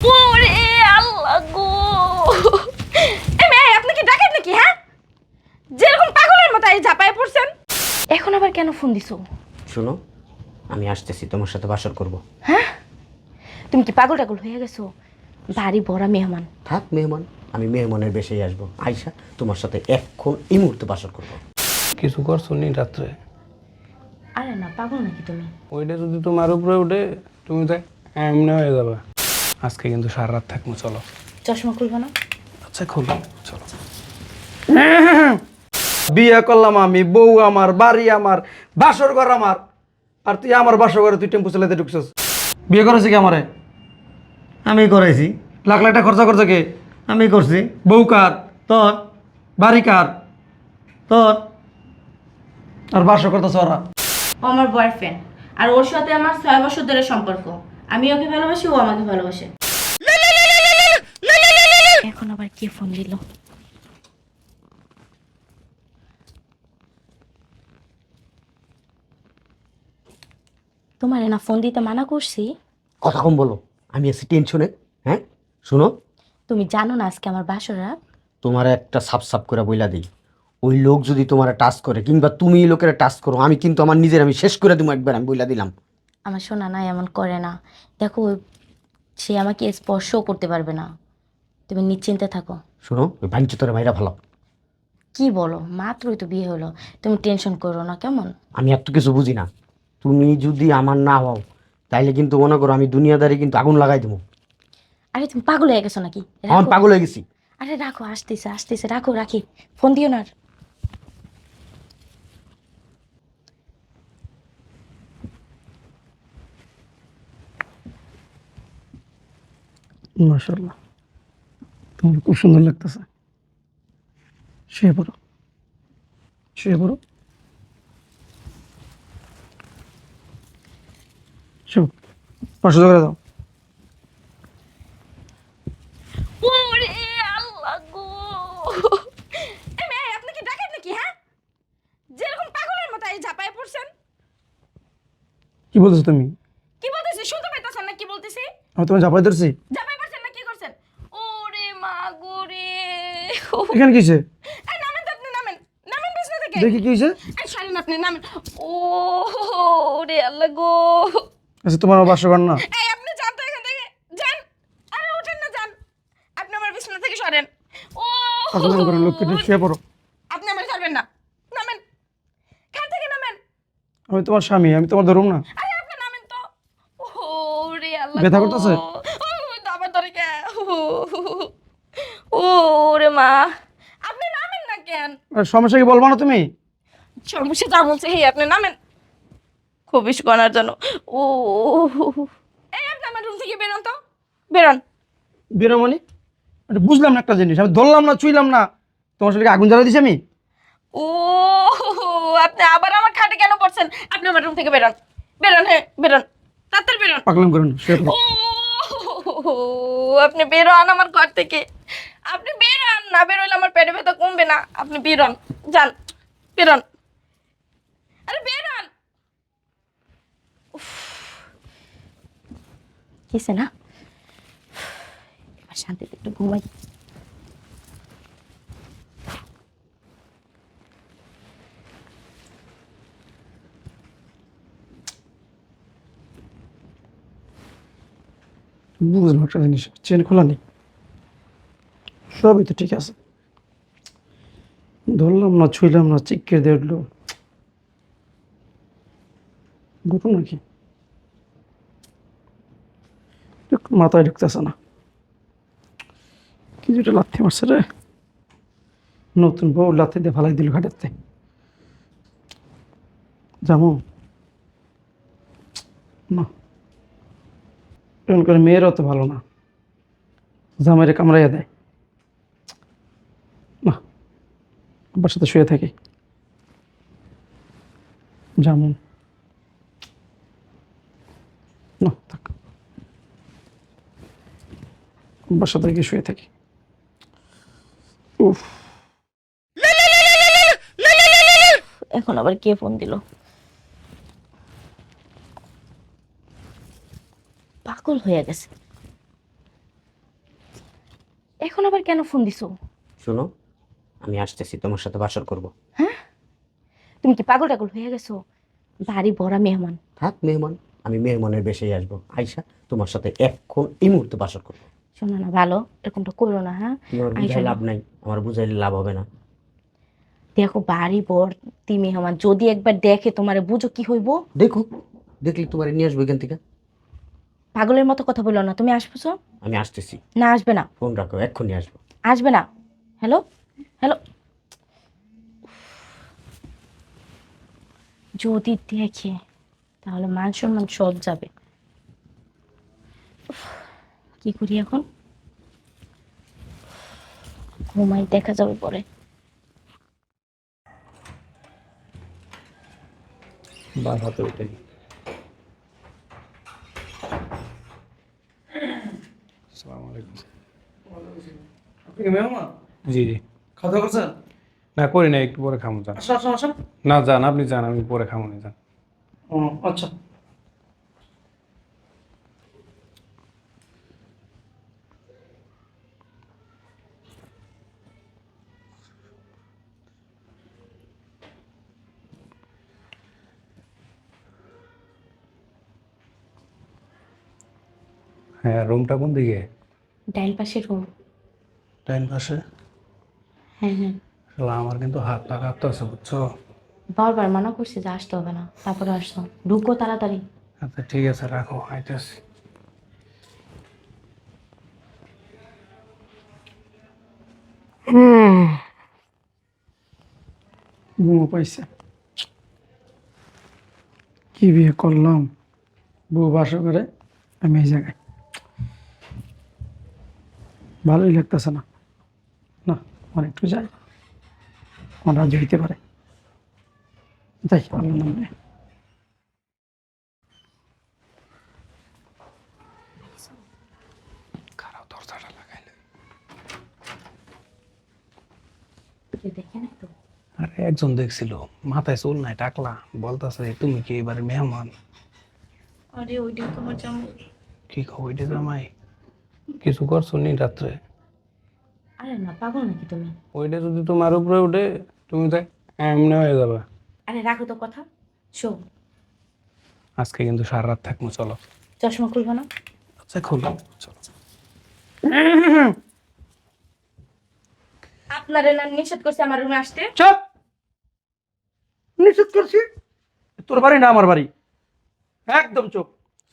ওরে আল্লাহ গো এ মেয়ে আপনি কি ডাকেন নাকি হ্যাঁ? যেরকম পাগলের মতো এই ঝাপায় পড়ছেন। এখন আবার কেন ফোন দিছো? শোনো আমি আসতেছি তোমার সাথে বাসর করব। হ্যাঁ? তুমি কি পাগল টাগল হয়ে গেছো? বাড়ি বড় মেহমান। থাক মেহমান আমি মেহমানের বেশেই আসব। আইসা তোমার সাথে এখন এই মুহূর্তে বাসর করব। কিছু করছ নি রাত্রে? আরে না পাগল নাকি তুমি? ওইটা যদি তোমার উপরে উঠে তুমি তো এমনি হয়ে যাবে। আজকে কিন্তু সারা রাত থাকব চলো। চশমা খুলবো না? আচ্ছা খুলো চলো। বিয়ে করলাম আমি বউ আমার বাড়ি আমার বাসর ঘর আমার। আর তুই আমার বাসর ঘরে তুই টেম্পু চালাতে ঢুকছিস। বিয়ে করেছে কি আমারে? আমি করাইছি লাখ লাখ টাকা খরচা করছে কে? আমি করছি। বউ কার? তোর। বাড়ি কার? তোর। আর বাসর করতেছে ওরা আমার বয়ফ্রেন্ড আর ওর সাথে আমার ছয় বছর ধরে সম্পর্ক। আমি ওকে ভালোবাসি ও আমাকে ভালোবাসে। এখন আবার কে ফোন দিল? তোমার না ফোন দিতে মানা করছি? কথা কম বলো আমি আছি টেনশনে হ্যাঁ? শোনো। তুমি জানো না আজকে আমার বাসরা তোমার একটা সাপ সাপ করে বইলা দিই। ওই লোক যদি তোমার টাচ করে কিংবা তুমি এই লোকের টাচ করো আমি কিন্তু আমার নিজের আমি শেষ করে দেবো একবার আমি বইলা দিলাম। আমার শোনা না এমন করে না। দেখো সে আমাকে স্পর্শও করতে পারবে না। তুমি নিশ্চিন্তে থাকো। শোনো ওই বাণিজ্য তোর ভাইরা ভালো কি বলো? মাত্রই তো বিয়ে হলো। তুমি টেনশন করো না কেমন? আমি এত কিছু বুঝি না। তুমি যদি আমার না হও তাইলে কিন্তু মনে করো আমি দুনিয়াদারি কিন্তু আগুন লাগাই দেবো। আরে তুমি পাগল হয়ে গেছো নাকি? আমার পাগল হয়ে গেছি। আরে রাখো আসতেছে আসতেছে। রাখো রাখি। ফোন দিও না আর। মাসাল্লাহ তোমার খুব সুন্দর লাগতেছে। শুয়ে পড়ো শুয়ে পড়ো শো পাঁচশো টাকা দাও। কি হ্যাঁ? কি বলতেছো তুমি? কি বলতেছি? শুনতে পাইতেছেন না কি বলতেছি? আমি তোমার ঝাপাই ধরছি ঝাপাই পড়ছেন না কি করছেন ওরে মা গো রে এখানে কিসে নামেন তো আপনি নামেন। নামেন বিছনা থেকে। দেখি কি এই সারেন আপনি নামেন। ও রে আল্লাহ গো। আচ্ছা তোমার বাসা না? এই আপনি যান তো এখান থেকে। যান। আরে ওঠেন না যান। আপনি আমার বিছনা থেকে সরেন। ও আসলে করে লোককে দিয়ে শুয়ে পড়ো। আপনি আমার ছাড়বেন না। নামেন। খান থেকে নামেন। আমি তোমার স্বামী আমি তোমার ধরুম না। আরে আপনি নামেন তো। ও রে আল্লাহ ব্যথা করতেছে? ও, দাবার ধরে কে? ও রে মা আপনি নামেন না কেন? সমস্যা কি বলব না তুমি? সমস্যা যা বলছে হে আপনি নামেন। খুবই করার জন্য। ও এই আপনি আমার রুম থেকে বেরোন তো। বেরোন। বীরমণি আরে বুঝলাম না একটা জিনিস আমি ধরলাম না চুইলাম না। তোমার সাথে আগুন জ্বালা দিছি আমি? ও আপনি আবার আমার খাটে কেন পড়ছেন? আপনি আমার রুম থেকে বেরোন। বেরোন হ্যাঁ বেরোন। তাড়াতাড়ি বেরোন। পাগলাম করুন ও আপনি বেরোন আমার ঘর থেকে। না বেরোলে আমার পেটে ব্যথা কমবে না। আপনি বেরোন, যান, বেরোন। আরে বেরোন! কিসে না? এবার শান্তিতে একটু ঘুমাই। বুঝলাম একটা জিনিস। চেন খোলা নেই। সবই তো ঠিক আছে। ধরলাম না, ছুইলাম না চিক্কে দিয়ে উঠল। ঘটনা কি একটু মাথায় ঢুকতেছে না। কিছুটা লাথি মারছে রে? নতুন বউ লাথি দিয়ে ফালাই দিল ঘাটাতে। যেমন না। এমন করে মেয়েরাও তো ভালো না। জামাইরে কামড়াইয়া দেয় না আব্বার সাথে শুয়ে থাকি। যেমন না থাক। আব্বার সাথে গিয়ে শুয়ে থাকি। উফ। এখন আবার কে ফোন দিল? পাগল হয়ে গেছে। এখন আবার কেন ফোন দিছো? শোনো আমি আসতেছি তোমার সাথে বাসর করব। হ্যাঁ? তুমি কি পাগল টাগল হয়ে গেছো? বাড়ি ভরা মেহমান। থাক মেহমান আমি মেহমানের বেশেই আসব। আইসা তোমার সাথে এখন এই মুহূর্তে বাসর করব। শোনো না ভালো এরকমটা করো না হ্যাঁ? তোমার বুঝাই লাভ নাই আমার বুঝাইলে লাভ হবে না। দেখো বাড়ি ভর্তি মেহমান যদি একবার দেখে তোমারে বুঝো কি হইব। দেখো দেখলি তোমারে নিয়ে আসব এখান থেকে। পাগলের মতো কথা বলো না তুমি আসব আমি আসতেছি। না আসবে না। ফোন রাখো এক্ষুনি আসব। আসবে না। হ্যালো? হ্যালো। যদি দেখে তাহলে মান সম্মান সব যাবে। কি করি এখন? ঘুমাই দেখা যাবে পরে। বাস হাতে উঠে আসসালামু আলাইকুম। আপনি মেহমান জি জি। খাওয়া দাওয়া করছেন? না করি না একটু পরে খামো যান। আসেন আসেন আসেন। না যান আপনি যান আমি পরে খামো না যান। ও আচ্ছা। হ্যাঁ রুমটা কোন দিকে? ডাইন পাশের রুম ডাইন পাশে? হ্যাঁ হ্যাঁ। শালা, আমার কিন্তু হাত পা কাঁপতে আছে বুঝছ? বারবার মানা করছি যে আসতে হবে না তারপরে আসতো ঢুকো তাড়াতাড়ি। আচ্ছা ঠিক আছে রাখো আইতেছি। ঘুমো পাইছে। কি বিয়ে করলাম? বউ বাস করে আমি এই জায়গায়। ভালোই লাগতেছে না। আমার একটু যাই। আমার রাজ্য হইতে পারে। যাই আল্লাহ নাম আরে একজন দেখছিল। মাথায় চুল নাই টাকলা। বলতেছে তুমি কি এবারে মেহমান? আরে ওইটা তোমার জামা কি খাও ওইটা জামাই? কিছু করছ নি রাত্রে? আরে না পাগল নাকি তুমি? ওইটা যদি তোমার উপরে উঠে তুমি তো এমনি হয়ে যাবে। আরে রাখো তো কথা শো আজকে কিন্তু সারা রাত থাকব চলো। চশমা খুলবো না? আচ্ছা খুলো চলো। আপনারে না নিষেধ করছে আমার রুমে আসতে। চুপ! নিষেধ করছি? তোর বাড়ি না আমার বাড়ি? একদম চুপ।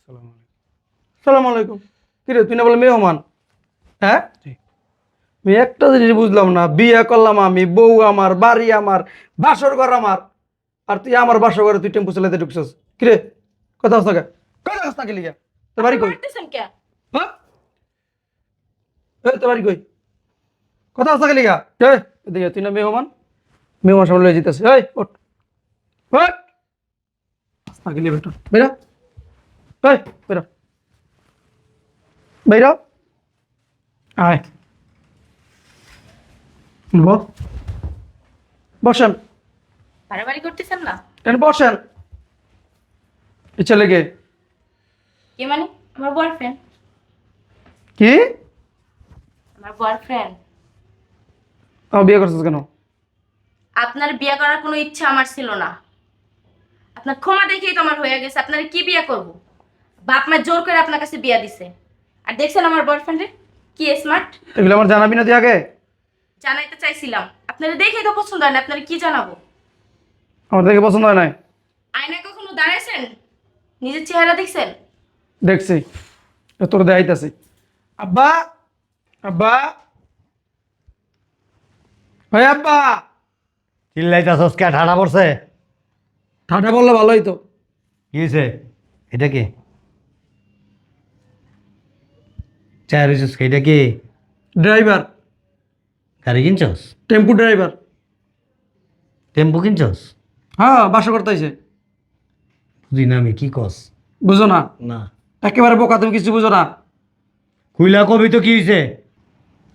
সালাম আলাইকুম। সালাম আলাইকুম। কিরে তুই না বলে মেহমান হ্যাঁ। আমি একটা জিনিস বুঝলাম না বিয়ে করলাম আমি বউ আমার বাড়ি আমার বাসর ঘর আমার। আর তুই আমার বাসর ঘরে তুই টেম্পু চালাতে ঢুকছিস। কিরে? কথা হচ্ছে কথা নাকি লিগা? তোর বাড়ি কই? হ্যাঁ? তোর বাড়ি কই? কথা এদিকে তুই না মেহমান? মেহমান সামনে লয়ে যেতেছে এই ওঠ। ওঠ। আগে লিয়ে বেটা বেরা এই বেরা বেরা আয়। বসেন। বাড়াবাড়ি করতেছেন না? কেন বসেন? এই ছেলেকে। কে মানে? আমার বয়ফ্রেন্ড কি? আমার বয়ফ্রেন্ড আমার বিয়ে করছিস কেন? আপনার বিয়ে করার কোনো ইচ্ছা আমার ছিল না। আপনার ক্ষমা দেখেই তো আমার হয়ে গেছে আপনার কি বিয়ে করব? বাপ মা জোর করে আপনার কাছে বিয়ে দিছে। আর দেখছেন আমার বয়ফ্রেন্ডে কি স্মার্ট এগুলো আমার জানাবি না তুই আগে? জানাইতে চাইছিলাম। আপনারা দেখে তো পছন্দ হয় না আপনারা কি জানাব? আমার দেখে পছন্দ হয় নাই। আয়নায় কখনো দাঁড়াইছেন? নিজের চেহারা দেখছেন? দেখছি। তোর দেখাইতেছি। আব্বা! আব্বা! ভাই আব্বা! চিল্লাইতাছস কে ঠাডা পড়ছে? ঠান্ডা বললে ভালোই তো। কি হয়েছে এটা কি? চায় রয়েছিস এটা কি? ড্রাইভার। গাড়ি কিনছস? টেম্পু ড্রাইভার। টেম্পু কিনছস? হ্যাঁ বাসা করতেছে বুঝি না আমি কি কস? বুঝো না। না। একেবারে বোকা তুমি কিছু বুঝো না। খুইলা কবি তো কি হয়েছে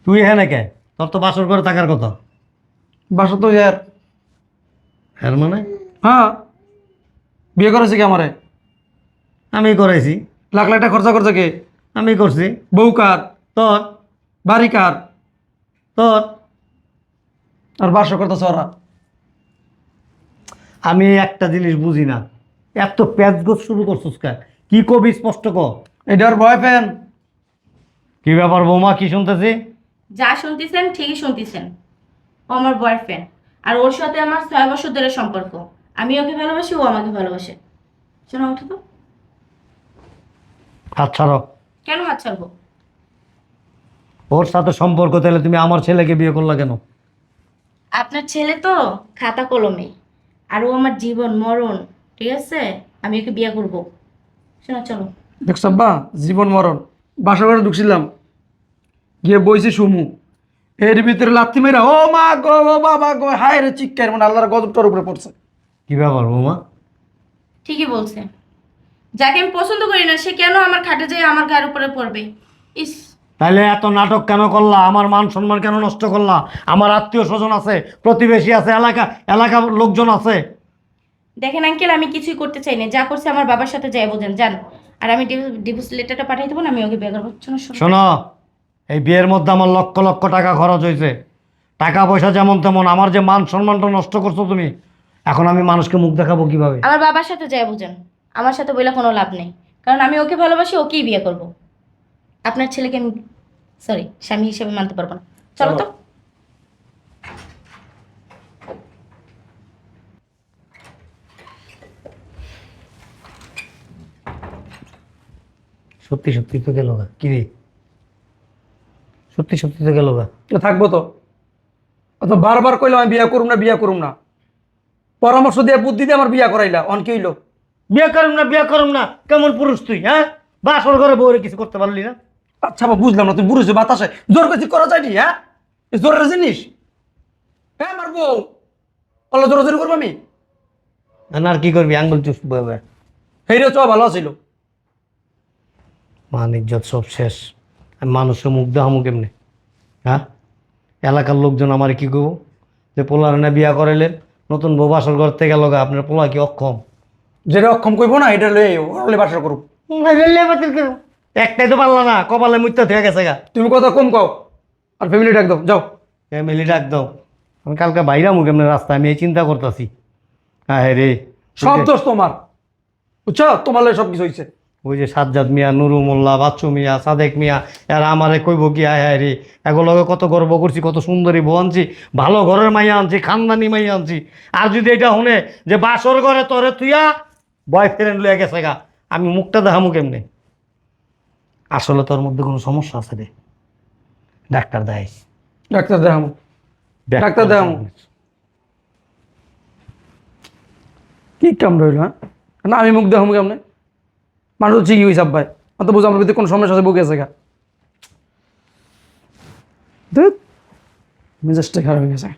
তুই হ্যাঁ নাকি তোর তো বাসর করে থাকার কথা। বাসা তো ইয়ার হ্যাঁ মানে? হ্যাঁ। বিয়ে করেছে কি আমারে? আমি করাইছি। লাখ লাখ টাকা খরচা করছে কে? আমি করছি। বউ কার? তোর? বাড়ি কার? তোর? আর বাসর করতেছ ওরা। আমি একটা জিনিস বুঝি না। এত প্যাচগোজ শুরু করছিস কে? কি কবি স্পষ্ট ক? এটার বয়ফ্রেন্ড কি ব্যাপার বৌমা কি শুনতেছি? যা শুনতেছেন ঠিকই শুনতেছেন। ও আমার বয়ফ্রেন্ড আর ওর সাথে আমার ছয় বছর ধরে সম্পর্ক। আমি ওকে ভালোবাসি ও আমাকে ভালোবাসে। শোনো উঠো তো। হাত ছাড়ো। কেন হাত ছাড়বো? ওর সাথে সম্পর্ক তাহলে তুমি আমার ছেলেকে বিয়ে করলা কেন? আপনার ছেলে তো খাতা কলমে আর ও আমার জীবন মরণ ঠিক আছে? আমি ওকে বিয়ে করব। শোনো চলো। দেখছ আব্বা? জীবন মরণ। বাসা ঘরে ঢুকছিলাম। গিয়ে বইছি সুমু। এর ভিতরে লাথি মেরা ও মা গো ও বাবা গো হায় রে চিৎকার মানে আল্লাহর গজবটার উপরে পড়ছে। কি ব্যাপার বৌমা? ঠিকই বলছে। যাকে আমি পছন্দ করি না সে কেন আমার খাটে যায় আমার গায়ের উপরে পড়বে? ইস তাহলে এত নাটক কেন করলা? আমার মান সম্মান কেন নষ্ট করলা? আমার আত্মীয় স্বজন আছে প্রতিবেশী আছে এলাকা এলাকার লোকজন আছে। দেখেন আঙ্কেল আমি কিছুই করতে চাই না। যা করছে আমার বাবার সাথে যাই বোঝেন জান আর আমি ডিভোর্স লেটারটা পাঠিয়ে দেবো না আমি ওকে বিয়ে করব। শোনো এই বিয়ের মধ্যে আমার লক্ষ লক্ষ টাকা খরচ হয়েছে টাকা পয়সা যেমন তেমন আমার যে মান সম্মানটা নষ্ট করছ তুমি এখন আমি মানুষকে মুখ দেখাবো কীভাবে? আমার বাবার সাথে যাই বোঝেন। আমার সাথে বলে কোনো লাভ নেই। কারণ আমি ওকে ভালোবাসি ওকেই বিয়ে করব। আপনার ছেলেকে আমি সরি স্বামী হিসেবে মানতে পারব না। চলো তো। সত্যি সত্যি তো গেল গা। কি রে? সত্যি সত্যি তো গেল তো থাকব তো। অত বারবার কইলাম আমি বিয়া করুম না বিয়া করুম না। পরামর্শ দিয়ে বুদ্ধি দিয়ে আমার বিয়া করাইলা। অন কি হইল? বিয়ে করুম না বিয়া করুম না। কেমন পুরুষ তুই হ্যাঁ? বাসর ঘরে বউরে কিছু করতে পারলি না? আচ্ছা বাবা বুঝলাম না তুই বুঝেছ বাতাসে। জোর বেশি করা যায়নি হ্যাঁ? জোরের জিনিস? হ্যাঁ আমার বউ অল্প জোর জোর করব আমি? না আর কি করবি? আঙ্গুল চুষ বয়ে সেইটা চ ভালো ছিল মান ইজ্জত সব শেষ। মানুষের মুখ দেখামু কেমনে? হ্যাঁ? এলাকার লোকজন আমার কি করব যে পোলার না বিয়া করাইলেন নতুন বউ বাসর থেকে গেল আপনার পোলা কি অক্ষম? যেটা অক্ষম করব না এটা লয়ে ওরলে বাসা করুক। একটাই তো পারলা না কপালে মুত্যা থেকে গেছে গা। তুমি কথা কম কও আর ফ্যামিলি ডাক দাও যাও। ফ্যামিলি ডাক দাও। আমি কালকে বাইরা মুখ এমনি রাস্তায় আমি এই চিন্তা করতেছি। হ্যাঁ রে সব দোষ তোমার। বুঝছ? তোমার সব কিছু হয়েছে ওই যে সাজ্জাদ মিয়া নুরু মোল্লা বাচ্চু মিয়া সাদেক মিয়া এরা আমারে কইব কি আয় হায় রে। এগুলোকে কত গর্ব করছি কত সুন্দরী বউ আনছি ভালো ঘরের মাইয়া আনছি খানদানি মাইয়া আনছি। আর যদি এটা শুনে যে বাসর ঘরে তোরে তুইয়া বয়ফ্রেন্ড লইয়া গেছে গা আমি মুখটা দেখামু কেমনে? আসলে তোর মধ্যে কোনো সমস্যা আছে রে? ডাক্তার দেখাইস ডাক্তার দেখামো ডাক্তার দেখামো কি কাম রইল হ্যাঁ? না আমি মুখ দেখামো কেমনে? মানুষ ঠিকই হয়েছে আব্বাই অত বুঝো আমার ভিতরে কোনো সমস্যা আছে বুকে আছে গা। মেজাজটা খারাপ হয়ে গেছে।